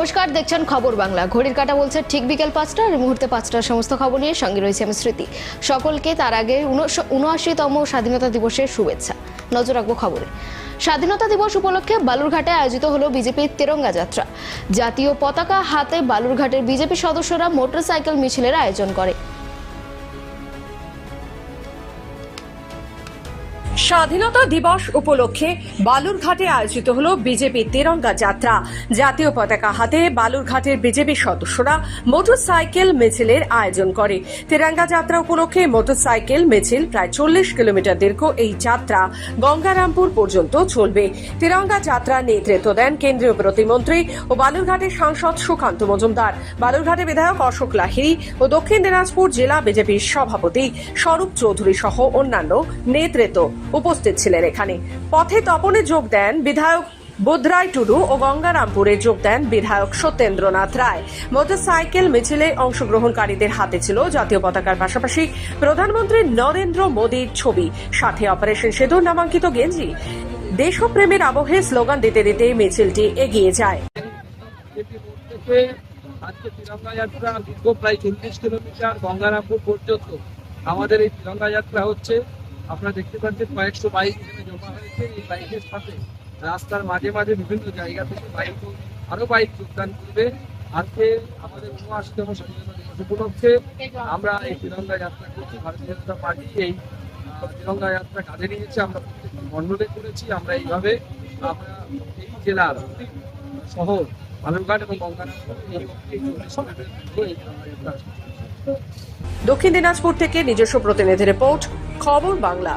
নমস্কার, দেখছেন খবর বাংলা। ঘড়ির কাটা বলছে, ঠিক বিকেল পাঁচটা আর মুহূর্তে পাঁচটার সমস্ত খবর নিয়ে সঙ্গে রয়েছে আমি স্মৃতি। সকলকে তার আগে উনআশিতম স্বাধীনতা দিবসের শুভেচ্ছা। নজর রাখব খবরে। স্বাধীনতা দিবস উপলক্ষে বালুরঘাটে আয়োজিত হলো বিজেপির তেরঙ্গা যাত্রা। জাতীয় পতাকা হাতে বালুরঘাটের বিজেপি সদস্যরা মোটরসাইকেল মিছিলের আয়োজন করে। স্বাধীনতা দিবস উপলক্ষে বালুরঘাটে আয়োজিত হল বিজেপি তেরঙ্গা যাত্রা। জাতীয় পতাকা হাতে বালুরঘাটের বিজেপি সদস্যরা মোটরসাইকেল, মিছিলের আয়োজন করে। তেরঙ্গা যাত্রা উপলক্ষে মোটরসাইকেল, মিছিল, প্রায় চল্লিশ কিলোমিটার দীর্ঘ এই যাত্রা গঙ্গারামপুর পর্যন্ত চলবে। তেরঙ্গা যাত্রা নেতৃত্ব দেন কেন্দ্রীয় প্রতিমন্ত্রী ও বালুরঘাটের সাংসদ সুকান্ত মজুমদার। বালুরঘাটের বিধায়ক অশোক লাহিড়ী ও দক্ষিণ দিনাজপুর জেলা বিজেপির সভাপতি স্বরূপ চৌধুরী সহ অন্যান্য নেতৃত্ব উপস্থিত ছিলেন এখানে। পথে তপনে যোগ দেন বিধায়ক বুধরায় টুডু ও গঙ্গারামপুরে যোগ দেন বিধায়ক সত্যেন্দ্রনাথ রায়। মোটরসাইকেল, মিছিলে অংশগ্রহণকারীদের হাতে ছিল জাতীয় পতাকার পাশাপাশি প্রধানমন্ত্রী নরেন্দ্র মোদীর ছবি। সাথে অপারেশন সেতুর নামাঙ্কিত গেঞ্জি। দেশপ্রেমের আবহে স্লোগান দিতে দিতে মিছিলটি এগিয়ে যায়। আজকে তিরঙ্গা যাত্রা দীর্ঘ প্রায় চল্লিশ কিলোমিটার গঙ্গারামপুর পর্যন্ত। আমাদের এই তিরঙ্গা যাত্রা হচ্ছে আপনারা দেখতে পাচ্ছেন কয়েকশো বাইক এখানে জমা হয়েছে। এই বাইকের সাথে রাস্তার মাঝে মাঝে বিভিন্ন জায়গা থেকে বাইক আরও বাইক যোগদান করবে। আজকে আমাদের উনআশিতম স্বাধীনতা দিবস উপলক্ষে আমরা এই তিরঙ্গা যাত্রা করছি। ভারতীয় জনতা পার্টি এই তিরঙ্গা যাত্রা কাঁধে নিয়েছে। আমরা মণ্ডলে করেছি। আমরা এইভাবে আমরা এই জেলার শহর বালুরঘাট এবং আছে। দক্ষিণ দিনাজপুর থেকে নিজস্ব প্রতিনিধি রিপোর্ট খবর বাংলা।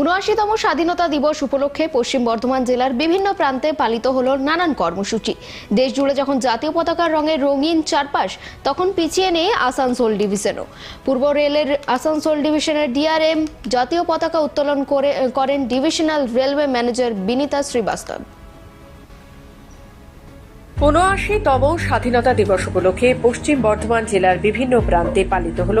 উনআশিতম স্বাধীনতা দিবস উপলক্ষে পশ্চিম বর্ধমান জেলার বিভিন্ন প্রান্তে পালিত হল নানান কর্মসূচি। দেশ জুড়ে যখন জাতীয় পতাকার রঙের রঙিন চারপাশ, তখন পিছিয়ে নেই আসানসোল ডিভিশনও। পূর্ব রেলের আসানসোল ডিভিশনের ডিআরএম জাতীয় পতাকা উত্তোলন করে, করেন divisional railway manager Vinita Srivastava. উনআশিতম স্বাধীনতা দিবস উপলক্ষে পশ্চিম বর্ধমান জেলার বিভিন্ন প্রান্তে পালিত হল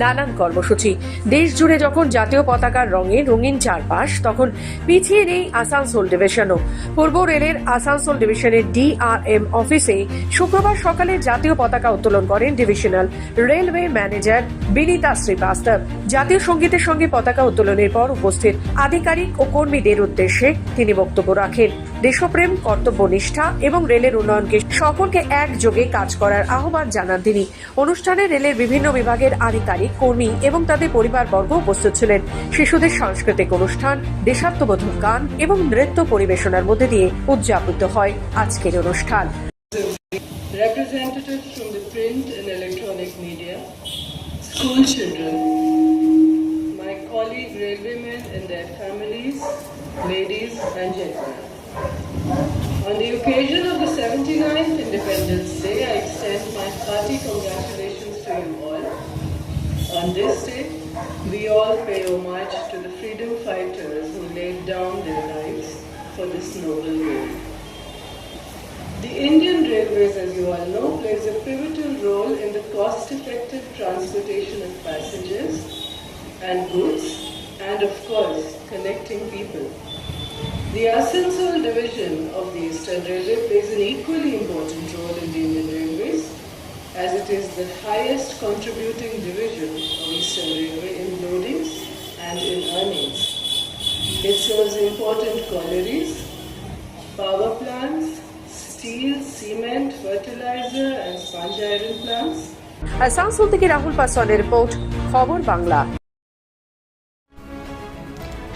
নানান কর্মসূচি। দেশ জুড়ে যখন জাতীয় পতাকার রঙে রঙিন চারপাশ, তখন পিছিয়ে নেই আসানসোল ডিভিশনও। পূর্ব রেলের আসানসোল ডিভিশনের ডিআরএম অফিসে শুক্রবার সকালে জাতীয় পতাকা উত্তোলন করেন divisional railway manager Vinita Srivastava. জাতীয় সঙ্গীতের সঙ্গে পতাকা উত্তোলনের পর উপস্থিত আধিকারিক ও কর্মীদের উদ্দেশ্যে তিনি বক্তব্য রাখেন। দেশপ্রেম কর্তব্যনিষ্ঠা এবং রেলের উন্নয়নকে সকলকে একযোগে কাজ করার আহ্বান জানান তিনি। অনুষ্ঠানে রেলের বিভিন্ন বিভাগের আধিকারিক কর্মী এবং তাদের পরিবারবর্গ উপস্থিত ছিলেন। শিশুদের সাংস্কৃতিক অনুষ্ঠান দেশাত্মবোধক গান এবং নৃত্য পরিবেশনার মধ্যে দিয়ে উদযাপিত হয় আজকের অনুষ্ঠান। Railwaymen and their families, ladies and gentlemen. On the occasion of the 79th Independence Day, I extend my hearty congratulations to you all. On this day, we all pay homage to the freedom fighters who laid down their lives for this noble goal. The Indian Railways, as you all know, plays a pivotal role in the cost-effective transportation of passengers and goods, and of course, connecting people. The Asansol division of the Eastern Railway plays an equally important role in the Indian Railways, as it is the highest contributing division of Eastern Railway in loadings and in earnings. It serves important collieries, power plants, steel, cement, fertilizer, and sponge iron plants. Asansol থেকে Rahul পাসওয়ানের report খবর বাংলা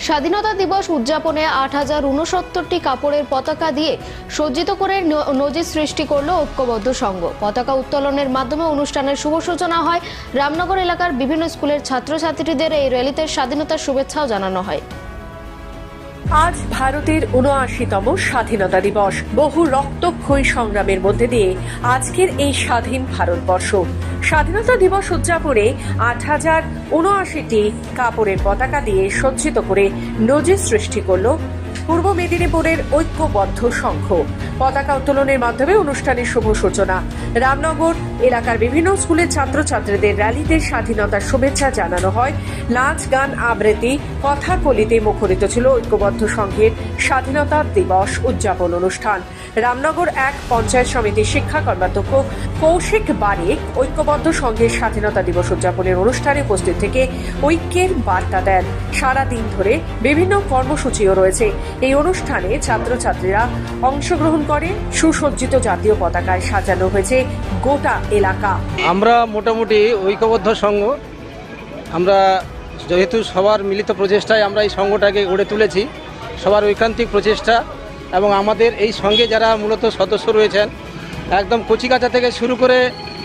স্বাধীনতা দিবস উদযাপনে আট হাজার উনসত্তরটি কাপড়ের পতাকা দিয়ে সজ্জিত করে নজির সৃষ্টি করল ঐক্যবদ্ধ সংঘ। পতাকা উত্তোলনের মাধ্যমে অনুষ্ঠানের শুভ সূচনা হয়। রামনগর এলাকার বিভিন্ন স্কুলের ছাত্রছাত্রীদের এই র্যালিতে স্বাধীনতার শুভেচ্ছাও জানানো হয়। আজ ভারতের উনআশিতম স্বাধীনতা দিবস। বহু রক্তক্ষয়ী সংগ্রামের মধ্যে দিয়ে আজকের এই স্বাধীন ভারতবর্ষ। স্বাধীনতা দিবস উদযাপনে আট হাজার উনআশিটি কাপড়ের পতাকা দিয়ে সজ্জিত করে নজির সৃষ্টি করল পূর্ব মেদিনীপুরের ঐক্যবদ্ধ সংঘ। পতাকা উত্তোলনের মাধ্যমে অনুষ্ঠানের শুভ সূচনা। রামনগর এলাকার বিভিন্ন স্কুলের ছাত্রছাত্রীদের র্যালিতে স্বাধীনতার শুভেচ্ছা জানানো হয়। নাচ, গান, আবৃত্তি, কথাকলিতে মুখরিত ছিল ঐক্যবদ্ধ সংঘের স্বাধীনতা দিবস উদযাপন অনুষ্ঠান। রামনগর এক পঞ্চায়েত সমিতির শিক্ষা কর্মাধ্যক্ষ কৌশিক বারিক ঐক্যবদ্ধ সংঘের স্বাধীনতা দিবস উদযাপনের অনুষ্ঠানে উপস্থিত থেকে ঐক্যের বার্তা দেন। সারা দিন ধরে বিভিন্ন কর্মসূচিও রয়েছে। এই অনুষ্ঠানে ছাত্রছাত্রীরা অংশগ্রহণ করে, সুসজ্জিত জাতীয় পতাকায় সাজানো হয়েছে গোটা এলাকা। আমরা মোটামুটি ঐক্যবদ্ধ সংঘ। আমরা যেহেতু সবার মিলিত প্রচেষ্টায় আমরা এই সংঘটাকে গড়ে তুলেছি, সবার ঐকান্তিক প্রচেষ্টা এবং আমাদের এই সঙ্গে যারা মূলত সদস্য রয়েছেন, একদম কচিকাচা থেকে শুরু করে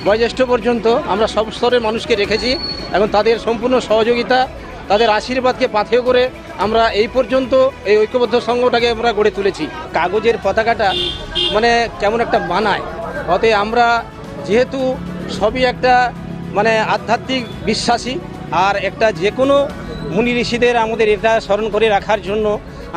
বয়োজ্যেষ্ঠ পর্যন্ত আমরা সব স্তরের মানুষকে রেখেছি এবং তাদের সম্পূর্ণ সহযোগিতা তাদের আশীর্বাদকে পাথেয় করে আমরা এই পর্যন্ত এই ঐক্যবদ্ধ সংঘটাকে আমরা গড়ে তুলেছি। কাগজের পতাকাটা মানে কেমন একটা মানায় অতএব আমরা যেহেতু সবই একটা মানে আধ্যাত্মিক বিশ্বাসী, আর একটা যে কোনো মুনি ঋষিদের আমাদের এটা স্মরণ করে রাখার জন্য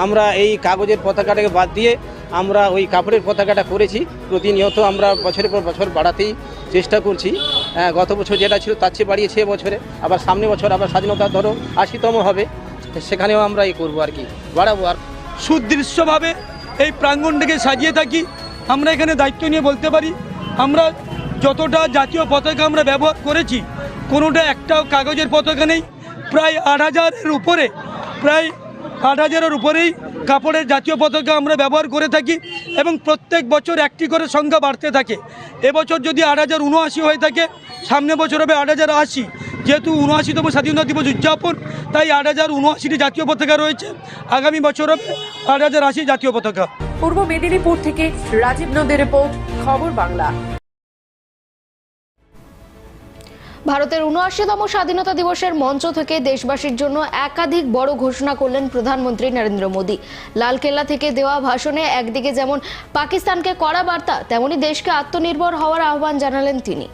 আমরা এই কাগজের পতাকাটাকে বাদ দিয়ে আমরা ওই কাপড়ের পতাকাটা করেছি। প্রতিনিয়ত আমরা বছরের পর বছর বাড়াতেই চেষ্টা করছি হ্যাঁ, গত বছর যেটা ছিল তার চেয়ে বাড়িয়েছে বছরে। আবার সামনে বছর আবার স্বাধীনতা ধরো আশিতম হবে সেখানেও আমরা এই করব আর কি বাড়াবো আর। সুদৃশ্যভাবে এই প্রাঙ্গণটাকে সাজিয়ে থাকি আমরা এখানে দায়িত্ব নিয়ে বলতে পারি আমরা যতটা জাতীয় পতাকা আমরা ব্যবহার করেছি কোনোটা একটাও কাগজের পতাকা নেই। প্রায় আট হাজারের উপরে প্রায় আট হাজারের উপরেই কাপড়ের জাতীয় পতাকা আমরা ব্যবহার করে থাকি এবং প্রত্যেক বছর একটি করে সংখ্যা বাড়তে থাকে। এবছর যদি আট হাজার উনআশি হয়ে থাকে, সামনে বছর হবে আট হাজার আশি। যেহেতু উনআশিতম স্বাধীনতা দিবস উদযাপন, তাই আট হাজার উনআশিটি জাতীয় পতাকা রয়েছে। আগামী বছর হবে আট হাজার আশি জাতীয় পতাকা। পূর্ব মেদিনীপুর থেকে রাজীব নদের রিপোর্ট, খবর বাংলা। ভারতের উনআশিতম স্বাধীনতা দিবসের মঞ্চ থেকে দেশবাসীর জন্য একাধিক বড় ঘোষণা করলেন প্রধানমন্ত্রী নরেন্দ্র মোদী। লালকেল্লা থেকে দেওয়া ভাষণে একদিকে যেমন পাকিস্তানকে কড়া বার্তা, তেমনি দেশকে আত্মনির্ভর হওয়ার আহ্বান জানালেন তিনি।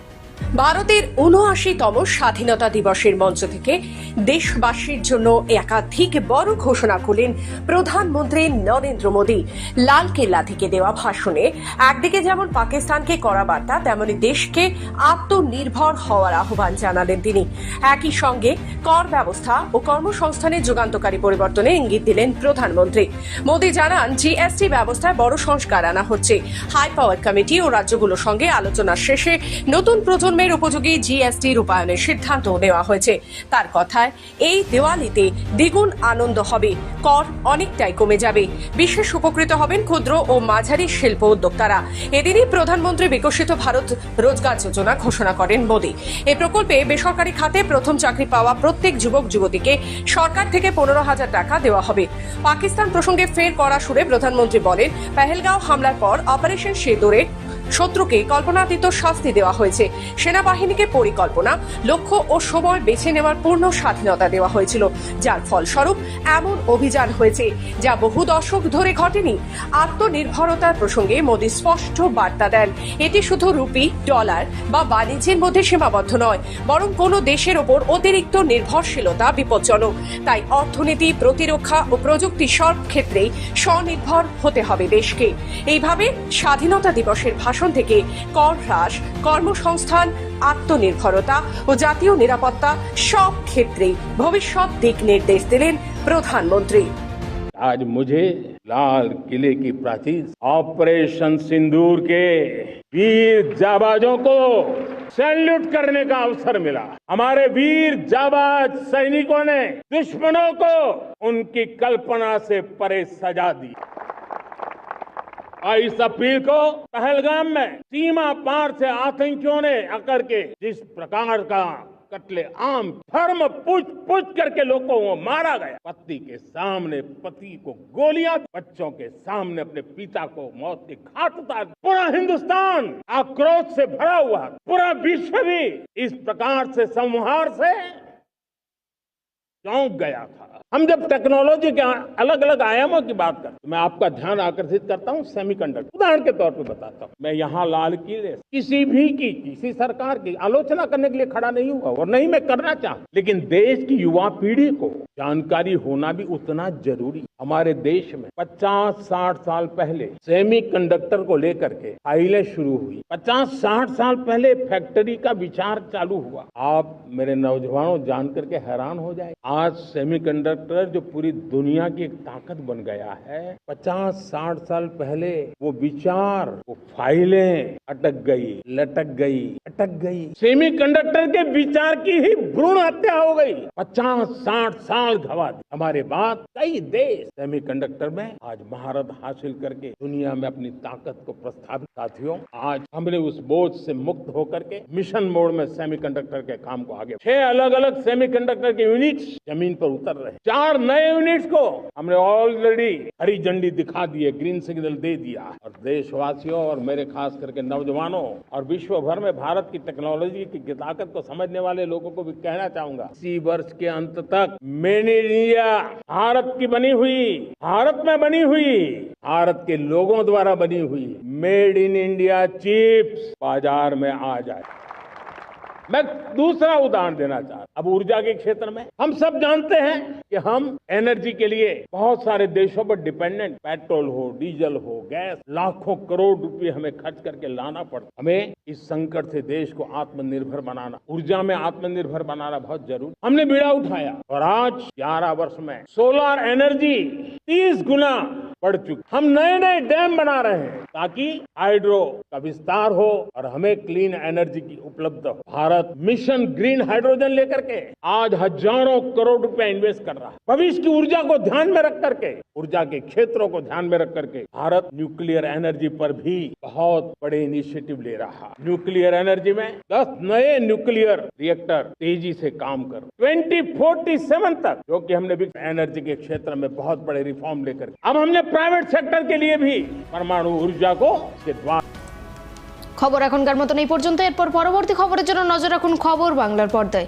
ভারতের উনআশিতম স্বাধীনতা দিবসের মঞ্চ থেকে দেশবাসীর জন্য একাধিক বড় ঘোষণা করলেন প্রধানমন্ত্রী নরেন্দ্র মোদী। লালকেল্লা থেকে দেওয়া ভাষণে একদিকে যেমন পাকিস্তানকে করা বার্তা, তেমনি দেশকে আত্মনির্ভর হওয়ার আহ্বান জানালেন তিনি। একই সঙ্গে কর ব্যবস্থা ও কর্মসংস্থানের যুগান্তকারী পরিবর্তনে ইঙ্গিত দিলেন প্রধানমন্ত্রী। মোদী জানান, জিএসটি ব্যবস্থায় বড় সংস্কার আনা হচ্ছে। হাই পাওয়ার কমিটি ও রাজ্যগুলোর সঙ্গে আলোচনা শেষে নতুন প্রজন্মের উপযোগী জিএসটি রূপায়ণের সিদ্ধান্ত নেওয়া হয়েছে। তার কথায়, এই দেওয়ালিতে দ্বিগুণ আনন্দ হবে। কর অনেকটাই কমে যাবে। বিশেষ উপকৃত হবেন ক্ষুদ্র ও মাঝারি শিল্প উদ্যোক্তারা। এদিনই প্রধানমন্ত্রী বিকশিত ভারত রোজগার যোজনা ঘোষণা করেন মোদী। এই প্রকল্পে বেসরকারি খাতে প্রথম চাকরি পাওয়া প্রত্যেক যুবক যুবতীকে সরকার থেকে পনেরো হাজার টাকা দেওয়া হবে। পাকিস্তান প্রসঙ্গে ফের করা সুরে প্রধানমন্ত্রী বলেন, পেহেলগাঁও হামলার পর অপারেশন সিঁদুরে শত্রুকে কল্পনাতীত শাস্তি দেওয়া হয়েছে। সেনাবাহিনীকে পরিকল্পনা, লক্ষ্য ও সময় বেছে নেওয়ার পূর্ণ স্বাধীনতা দেওয়া হয়েছিল। যার ফলস্বরূপ এমন অভিযান হয়েছে, যা বহু দশক ধরে ঘটেনি। আত্মনির্ভরতার প্রসঙ্গে মোদী স্পষ্ট বার্তা দেন। এটি শুধু রুপি, ডলার বা বাণিজ্যের মধ্যে সীমাবদ্ধ নয়, বরং কোনো দেশের ওপর অতিরিক্ত নির্ভরশীলতা বিপজ্জনক। তাই অর্থনীতি, প্রতিরক্ষা ও প্রযুক্তি সব ক্ষেত্রেই স্বনির্ভর হতে হবে দেশকে। এইভাবে স্বাধীনতা দিবসের ভাষণ থেকে কর হ্রাস কর্মসংস্থান আত্মনির্ভরতা ও জাতীয় নিরাপত্তা সব ক্ষেত্রেই ভবিষ্যৎ দিক নির্দেশ দিলেন প্রধানমন্ত্রী आज मुझे लाल किले की प्राचीर ऑपरेशन सिंदूर के वीर जाबाजों को सैल्यूट करने का अवसर मिला हमारे वीर जाबाज सैनिकों ने दुश्मनों को उनकी कल्पना से परे सजा दी और इस अपील को पहलगाम में सीमा पार से आतंकियों ने आकर के जिस प्रकार का कत्ले आम, धर्म पूछ पूछ करके लोगों को मारा गया, पति के सामने पति को गोलियाँ, बच्चों के सामने अपने पिता को मौत के घाट उतार, पूरा हिंदुस्तान आक्रोश से भरा हुआ, पूरा विश्व भी इस प्रकार से, संहार से चौंक गया था। हम जब टेक्नोलॉजी के अलग अलग आयामों की बात करते मैं आपका ध्यान आकर्षित करता हूँ सेमीकंडक्टर उदाहरण के तौर पर बताता हूँ। मैं यहाँ लाल किले किसी भी की, किसी सरकार की आलोचना करने के लिए खड़ा नहीं हुआ और नहीं मैं करना चाहता। लेकिन देश की युवा पीढ़ी को जानकारी होना भी उतना ज़रूरी हमारे देश में 50-60 साल पहले सेमीकंडक्टर को लेकर के फाइलें शुरू हुई। 50-60 साल पहले फैक्ट्री का विचार चालू हुआ। आप मेरे नौजवानों जान करके हैरान हो जाए। आज सेमीकंडक्टर जो पूरी दुनिया की एक ताकत बन गया है 50-60 साल पहले वो विचार, वो फाइलें अटक गई, लटक गई, अटक गई। सेमीकंडक्टर के विचार की ही भ्रूण हत्या हो गई। पचास साठ साल गवा दी। हमारे बाद कई देश सेमीकंडक्टर में आज महारत हासिल करके दुनिया में अपनी ताकत को प्रस्थापित साथियों, आज हमने उस बोझ से मुक्त होकर के मिशन मोड में सेमीकंडक्टर के काम को आगे छह अलग अलग सेमीकंडक्टर के यूनिट्स ज़मीन पर उतर रहे चार नए यूनिट्स को हमने ऑलरेडी हरी झंडी दिखा दी है ग्रीन सिग्नल दे दिया और देशवासियों और मेरे खास करके नौजवानों और विश्व भर में भारत की टेक्नोलॉजी की ताकत को समझने वाले लोगों को भी कहना चाहूँगा, इसी वर्ष के अंत तक मेड इन इंडिया भारत की बनी हुई भारत में बनी हुई, भारत के लोगों द्वारा बनी हुई मेड इन इंडिया चिप्स बाज़ार में आ जाए मैं दूसरा उदाहरण देना चाहता। अब ऊर्जा के क्षेत्र में हम सब जानते हैं कि हम एनर्जी के लिए बहुत सारे देशों पर डिपेंडेंट, पेट्रोल हो, डीजल हो, गैस, लाखों करोड़ रुपए हमें खर्च करके लाना पड़ता। हमें इस संकट से देश को आत्मनिर्भर बनाना, ऊर्जा में आत्मनिर्भर बनाना बहुत ज़रूरी। हमने बीड़ा उठाया और आज 11 वर्ष में सोलर एनर्जी 30 गुना बढ़ चुकी। हम नए नए डैम बना रहे हैं ताकि हाइड्रो का विस्तार हो और हमें क्लीन एनर्जी की उपलब्ध हो। भारत मिशन ग्रीन हाइड्रोजन लेकर के आज हज़ारों करोड़ रुपए इन्वेस्ट कर रहा है भविष्य की ऊर्जा को ध्यान में रख करके ऊर्जा के क्षेत्रों को ध्यान में रख करके भारत न्यूक्लियर एनर्जी पर भी बहुत बड़े इनिशिएटिव ले रहा है न्यूक्लियर एनर्जी में 10 नए न्यूक्लियर रिएक्टर तेजी से काम कर 2047 तक जो कि हमने भी एनर्जी के क्षेत्र में बहुत बड़े रिफॉर्म लेकर अब हमने प्राइवेट सेक्टर के लिए भी परमाणु ऊर्जा को इसके द्वार খবর এখনকার মতন এই পর্যন্ত এরপর পরবর্তী খবরের জন্য নজর রাখুন খবর বাংলার পর্দায়